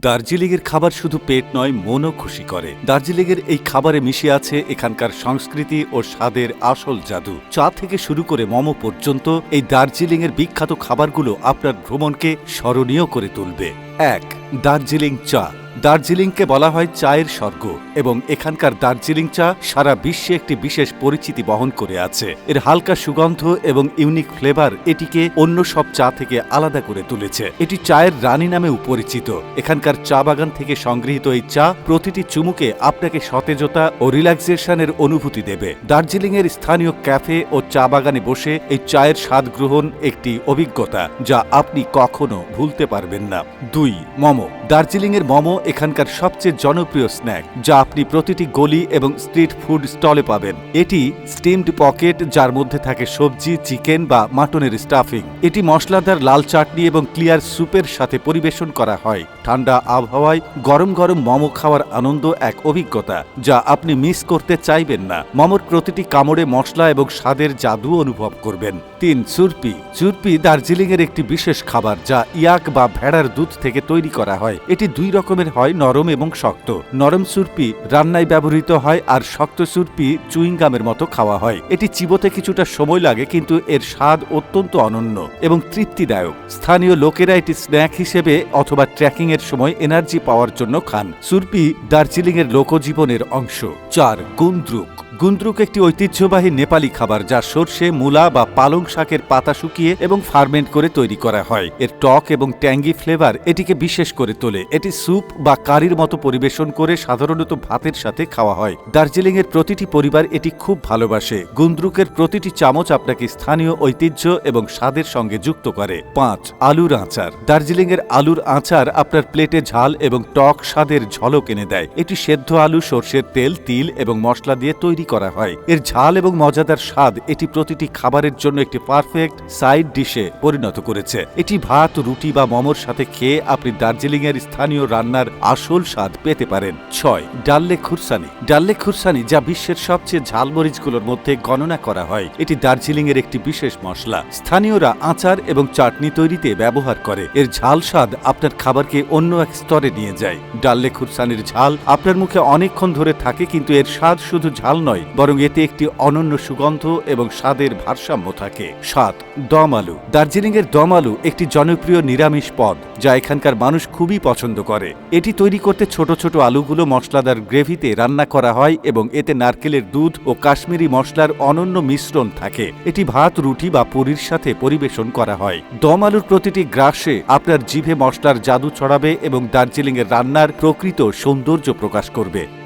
দার্জিলিংয়ের খাবার শুধু পেট নয়, মনও খুশি করে। দার্জিলিংয়ের এই খাবারে মিশে আছে এখানকার সংস্কৃতি ও স্বাদের আসল জাদু। চা থেকে শুরু করে মোমো পর্যন্ত এই দার্জিলিংয়ের বিখ্যাত খাবারগুলো আপনার ভ্রমণকে স্মরণীয় করে তুলবে। এক, দার্জিলিং চা। দার্জিলিংকে বলা হয় চায়ের স্বর্গ এবং এখানকার দার্জিলিং চা সারা বিশ্বে একটি বিশেষ পরিচিতি বহন করে আছে। এর হালকা সুগন্ধ এবং ইউনিক ফ্লেভার এটিকে অন্য সব চা থেকে আলাদা করে তুলেছে। এটি চায়ের রানী নামেও পরিচিত। এখানকার চা বাগান থেকে সংগৃহীত এই চা প্রতিটি চুমুকে আপনাকে সতেজতা ও রিল্যাক্সেশনের অনুভূতি দেবে। দার্জিলিংয়ের স্থানীয় ক্যাফে ও চা বাগানে বসে এই চায়ের স্বাদ গ্রহণ একটি অভিজ্ঞতা যা আপনি কখনো ভুলতে পারবেন না। দুই, মোমো। দার্জিলিংয়ের মোমো এখানকার সবচেয়ে জনপ্রিয় স্ন্যাক যা আপনি প্রতিটি গলি এবং স্ট্রিট ফুড স্টলে পাবেন। এটি স্টিমড পকেট যার মধ্যে থাকে সবজি চিকেন বা মাটনের স্টাফিং এটি মশলাদার লাল চাটনি এবং ক্লিয়ার স্যুপের সাথে পরিবেশন করা হয়। ঠান্ডা আবহাওয়ায় গরম গরম মোমো খাওয়ার আনন্দ এক অভিজ্ঞতা, যা আপনি মিস করতে চাইবেন না। মোমোর প্রতিটি কামড়ে মশলা এবং স্বাদের জাদু অনুভব করবেন। তিন, চুরপি। চুরপি দার্জিলিংয়ের একটি বিশেষ খাবার, যা ইয়াক বা ভেড়ার দুধ থেকে তৈরি করা হয়। এটি দুই রকমের হয় নরম এবং শক্ত। নরম সুরপি রান্নায় ব্যবহৃত হয় আর শক্ত সুরপি চুইংগামের মতো খাওয়া হয়। এটি চিবোতে কিছুটা সময় লাগে কিন্তু এর স্বাদ অত্যন্ত অনন্য এবং তৃপ্তিদায়ক। স্থানীয় লোকেরা এটি স্ন্যাক হিসেবে অথবা ট্রেকিং এর সময় এনার্জি পাওয়ার জন্য খান। সুরপি দার্জিলিংয়ের লোকজীবনের অংশ। চার, গুন্দ্রুক। গুন্দ্রুক একটি ঐতিহ্যবাহী নেপালি খাবার যা সর্ষে, মূলা বা পালং শাকের পাতা শুকিয়ে এবং ফার্মেন্ট করে তৈরি করা হয়। এর টক এবং ট্যাঙ্গি ফ্লেভার এটিকে বিশেষ করে তোলে। এটি স্যুপ বা কারির মতো পরিবেশন করে সাধারণত ভাতের সাথে খাওয়া হয়। দার্জিলিংয়ের প্রতিটি পরিবার এটি খুব ভালোবাসে। গুন্দ্রুকের প্রতিটি চামচ আপনাকে স্থানীয় ঐতিহ্য এবং স্বাদের সঙ্গে যুক্ত করে। পাঁচ, আলুর আচার। দার্জিলিংয়ের আলুর আচার আপনার প্লেটে ঝাল এবং টক স্বাদের ঝলক এনে দেয়। এটি সেদ্ধ আলু, সর্ষের তেল, তিল এবং মশলা দিয়ে তৈরি করা হয়। এর ঝাল এবং মজাদার স্বাদ এটি প্রতিটি খাবারের জন্য একটি পারফেক্ট সাইড ডিশে পরিণত করেছে। এটি ভাত, রুটি বা মোমোর সাথে খেয়ে আপনি দার্জিলিং এর স্থানীয় রান্নার আসল স্বাদ পেতে পারেন। ছয় ডাল্লে খুরসানি। ডাল্লে খুরসানি যা বিশ্বের সবচেয়ে ঝাল মরিচগুলোর মধ্যে গণনা করা হয়। এটি দার্জিলিং এর একটি বিশেষ মশলা। স্থানীয়রা আচার এবং চাটনি তৈরিতে ব্যবহার করে। এর ঝাল স্বাদ আপনার খাবারকে অন্য এক স্তরে নিয়ে যায়। ডাল্লে খুরসানির ঝাল আপনার মুখে অনেকক্ষণ ধরে থাকে কিন্তু এর স্বাদ শুধু ঝাল নয় বরং এতে একটি অনন্য সুগন্ধ এবং স্বাদের ভারসাম্য থাকে। সাত দম আলু দার্জিলিং এর দম আলু একটি জনপ্রিয় নিরামিষ পদ, যা এখানকার মানুষ খুবই পছন্দ করে। এটি তৈরি করতে ছোট ছোট আলুগুলো মশলাদার গ্রেভিতে রান্না করা হয় এবং এতে নারকেলের দুধ ও কাশ্মীরি মশলার অনন্য মিশ্রণ থাকে। এটি ভাত, রুটি বা পুরীর সাথে পরিবেশন করা হয়। দম আলুর প্রতিটি গ্রাসে আপনার জিভে মশলার জাদু ছড়াবে এবং দার্জিলিং এর রান্নার প্রকৃত সৌন্দর্য প্রকাশ করবে।